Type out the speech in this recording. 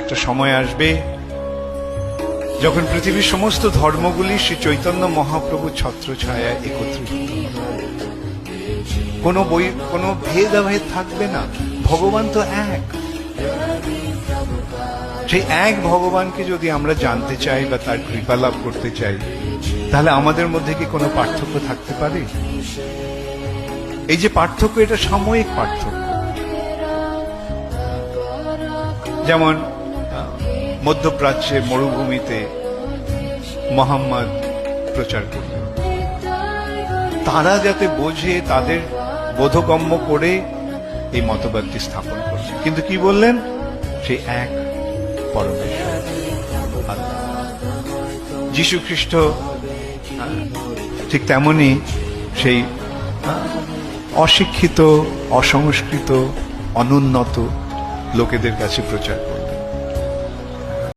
একটা সময় আসবে যখন পৃথিবীর সমস্ত ধর্মগুলি শ্রী চৈতন্য মহাপ্রভু ছত্র ছায়া একত্রিত। কোনো বই, কোনো ভেদাভেদ থাকবে না। ভগবান তো এক। সেই এক ভগবানকে যদি আমরা জানতে চাই বা তার কৃপা লাভ করতে চাই, তাহলে আমাদের মধ্যে কি কোনো পার্থক্য থাকতে পারে? এই যে পার্থক্য, এটা সাময়িক পার্থক্য। যেমন আহ, মধ্যপ্রাচ্যের মরুভূমিতে মোহাম্মদ প্রচার করলেন। তারা যাতে বোঝে তাদের বোধগম্য করে এই মতবাদটি স্থাপন করছে কিন্তু কি বললেন? সে এক পরমেশ্বর। যীশু খ্রিস্ট ঠিক তেমনি সেই অশিক্ষিত অসংস্কৃত অনুন্নত লোকেদের কাছে প্রচার